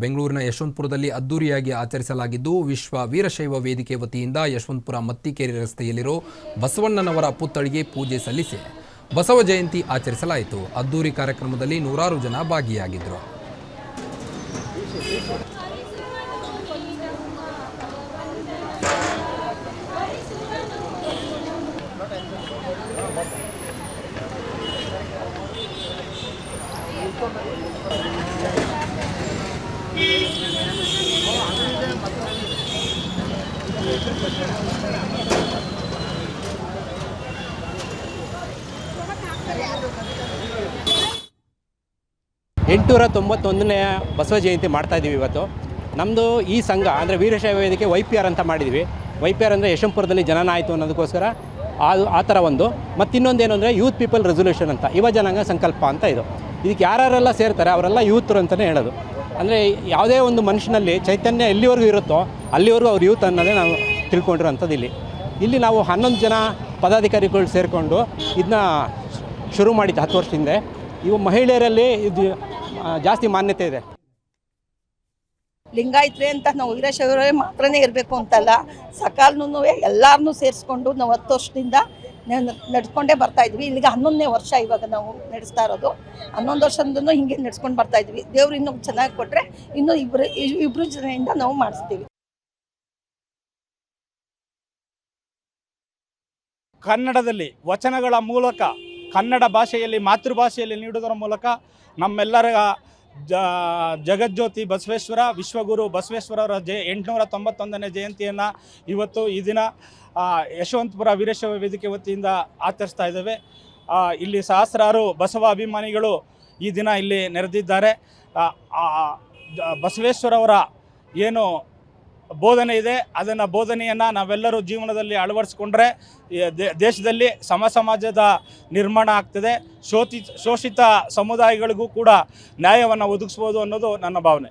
ಬೆಂಗಳೂರಿನ ಯಶವಂತಪುರದಲ್ಲಿ ಅದ್ದೂರಿಯಾಗಿ ಆಚರಿಸಲಾಗಿದ್ದು, ವಿಶ್ವ ವೀರಶೈವ ವೇದಿಕೆ ವತಿಯಿಂದ ಯಶವಂತಪುರ ಮತ್ತಿಕೇರಿ ರಸ್ತೆಯಲ್ಲಿರೋ ಬಸವಣ್ಣನವರ ಪುತ್ಥಳಿಗೆ ಪೂಜೆ ಸಲ್ಲಿಸಿ ಬಸವ ಜಯಂತಿ ಆಚರಿಸಲಾಯಿತು. ಅದ್ದೂರಿ ಕಾರ್ಯಕ್ರಮದಲ್ಲಿ ನೂರಾರು ಜನ ಭಾಗಿಯಾಗಿದ್ದರು. ಎಂಟುನೂರ ತೊಂಬತ್ತೊಂದನೇ ಬಸವ ಜಯಂತಿ ಮಾಡ್ತಾ ಇದ್ದೀವಿ ಇವತ್ತು. ನಮ್ಮದು ಈ ಸಂಘ, ಅಂದರೆ ವೀರಶೈವ ವೇದಿಕೆ ವೈ ಪಿ ಆರ್ ಅಂತ ಮಾಡಿದ್ವಿ. ವೈ ಪಿ ಆರ್ ಅಂದರೆ ಯಶವಂಪುರದಲ್ಲಿ ಜನನ ಆಯಿತು ಅನ್ನೋದಕ್ಕೋಸ್ಕರ ಅದು ಆ ಥರ ಒಂದು. ಮತ್ತು ಏನು ಅಂದರೆ ಯೂತ್ ಪೀಪಲ್ ರೆಸೊಲ್ಯೂಷನ್ ಅಂತ, ಯುವ ಜನಾಂಗ ಸಂಕಲ್ಪ ಅಂತ ಇದು. ಇದಕ್ಕೆ ಯಾರ್ಯಾರೆಲ್ಲ ಸೇರ್ತಾರೆ, ಅವರೆಲ್ಲ ಯೂತ್ರು ಅಂತಲೇ ಹೇಳೋದು. ಅಂದರೆ ಯಾವುದೇ ಒಂದು ಮನುಷ್ಯನಲ್ಲಿ ಚೈತನ್ಯ ಎಲ್ಲಿವರೆಗೂ ಇರುತ್ತೋ ಅಲ್ಲಿವರೆಗೂ ಅವ್ರ ಯೂತ್ ಅನ್ನೋದೇ ನಾವು ತಿಳ್ಕೊಂಡಿರೋಂಥದ್ದು ಇಲ್ಲಿ ಇಲ್ಲಿ ನಾವು ಹನ್ನೊಂದು ಜನ ಪದಾಧಿಕಾರಿಗಳು ಸೇರಿಕೊಂಡು ಇದನ್ನ ಶುರು ಮಾಡಿದ್ದು ಹತ್ತು ವರ್ಷ ಹಿಂದೆ. ಇವು ಮಹಿಳೆಯರಲ್ಲಿ ಇದು ಜಾಸ್ತಿ ಮಾನ್ಯತೆ ಇದೆ. ಲಿಂಗಾಯತ್ರೆ ಅಂತ ನಾವು ವೀರಶೈವರೇ ಮಾತ್ರನೇ ಇರಬೇಕು ಅಂತಲ್ಲ ಸಕಾಲನೂ ಎಲ್ಲರನ್ನೂ ಸೇರಿಸ್ಕೊಂಡು ನಾವು ಹತ್ತು ವರ್ಷದಿಂದ ನಡ್ಸ್ಕೊಂಡೇ ಬರ್ತಾ ಇದ್ವಿ. ಇಲ್ಲಿಗೆ ಹನ್ನೊಂದನೇ ವರ್ಷ ಇವಾಗ ನಾವು ನಡೆಸ್ತಾ ಇರೋದು. ಹನ್ನೊಂದು ವರ್ಷದಿಂದ ಹಿಂಗೆ ನಡ್ಸ್ಕೊಂಡು ಬರ್ತಾ ಇದ್ವಿ. ದೇವ್ರು ಇನ್ನೂ ಚೆನ್ನಾಗಿ ಕೊಟ್ಟರೆ ಇನ್ನೂ ಇಬ್ಬರು ಇಬ್ಬರು ಜನರಿಂದ ನಾವು ಮಾಡಿಸ್ತೀವಿ. ಕನ್ನಡದಲ್ಲಿ ವಚನಗಳ ಮೂಲಕ, ಕನ್ನಡ ಭಾಷೆಯಲ್ಲಿ, ಮಾತೃಭಾಷೆಯಲ್ಲಿ ನೀಡುವುದರ ಮೂಲಕ ನಮ್ಮೆಲ್ಲರ, ಜ, ಜಗಜ್ಯೋತಿ ಬಸವೇಶ್ವರ, ವಿಶ್ವಗುರು ಬಸವೇಶ್ವರರ ಜಯ, ಎಂಟುನೂರ ತೊಂಬತ್ತೊಂದನೇ ಜಯಂತಿಯನ್ನು ಇವತ್ತು ಈ ದಿನ ಯಶವಂತಪುರ ವೀರಶವ ವೇದಿಕೆ ವತಿಯಿಂದ ಆಚರಿಸ್ತಾ ಇದ್ದೇವೆ. ಇಲ್ಲಿ ಸಹಸ್ರಾರು ಬಸವ ಅಭಿಮಾನಿಗಳು ಈ ದಿನ ಇಲ್ಲಿ ನೆರೆದಿದ್ದಾರೆ. ಬಸವೇಶ್ವರವರ ಏನು ಬೋಧನೆ ಇದೆ, ಅದನ್ನು ಬೋಧನೆಯನ್ನು ನಾವೆಲ್ಲರೂ ಜೀವನದಲ್ಲಿ ಅಳವಡಿಸ್ಕೊಂಡ್ರೆ ದೇಶದಲ್ಲಿ ಸಮ ಸಮಾಜದ ನಿರ್ಮಾಣ ಆಗ್ತದೆ. ಶೋತಿ, ಶೋಷಿತ ಸಮುದಾಯಗಳಿಗೂ ಕೂಡ ನ್ಯಾಯವನ್ನು ಒದಗಿಸ್ಬೋದು ಅನ್ನೋದು ನನ್ನ ಭಾವನೆ.